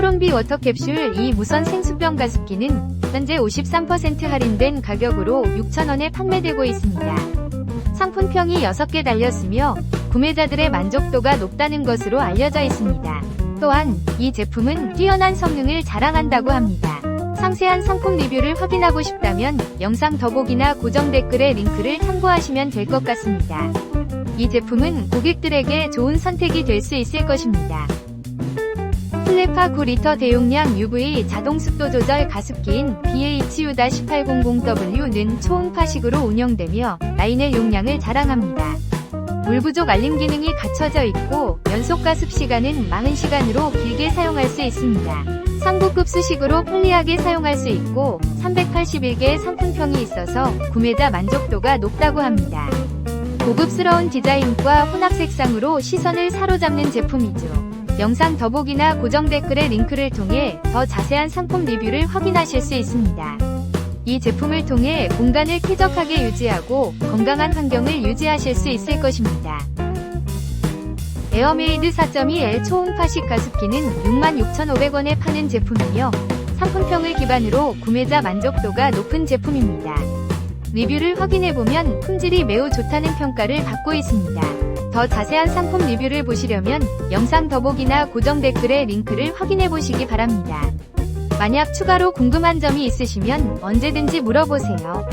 크롬비 워터 캡슐 이 무선 생수병 가습기는 현재 53% 할인된 가격으로 6,000원에 판매되고 있습니다. 상품평이 6개 달렸으며 구매자들의 만족도가 높다는 것으로 알려져 있습니다. 또한 이 제품은 뛰어난 성능을 자랑한다고 합니다. 상세한 상품 리뷰를 확인하고 싶다면 영상 더보기나 고정 댓글의 링크를 참고하시면 될 것 같습니다. 이 제품은 고객들에게 좋은 선택이 될 수 있을 것입니다. 플레파 9리터 대용량 UV 자동 습도 조절 가습기인 BHU-800W는 초음파식으로 운영되며 라인의 용량을 자랑합니다. 물 부족 알림 기능이 갖춰져 있고 연속 가습 시간은 40시간으로 길게 사용할 수 있습니다. 상부급 수식으로 편리하게 사용할 수 있고 381개의 상품평이 있어서 구매자 만족도가 높다고 합니다. 고급스러운 디자인과 혼합 색상으로 시선을 사로잡는 제품이죠. 영상 더보기나 고정 댓글의 링크를 통해 더 자세한 상품 리뷰를 확인하실 수 있습니다. 이 제품을 통해 공간을 쾌적하게 유지하고 건강한 환경을 유지하실 수 있을 것입니다. 에어메이드 4.2L 초음파식 가습기는 66,500원에 파는 제품이며 상품평을 기반으로 구매자 만족도가 높은 제품입니다. 리뷰를 확인해보면 품질이 매우 좋다는 평가를 받고 있습니다. 더 자세한 상품 리뷰를 보시려면 영상 더보기나 고정 댓글의 링크를 확인해 보시기 바랍니다. 만약 추가로 궁금한 점이 있으시면 언제든지 물어보세요.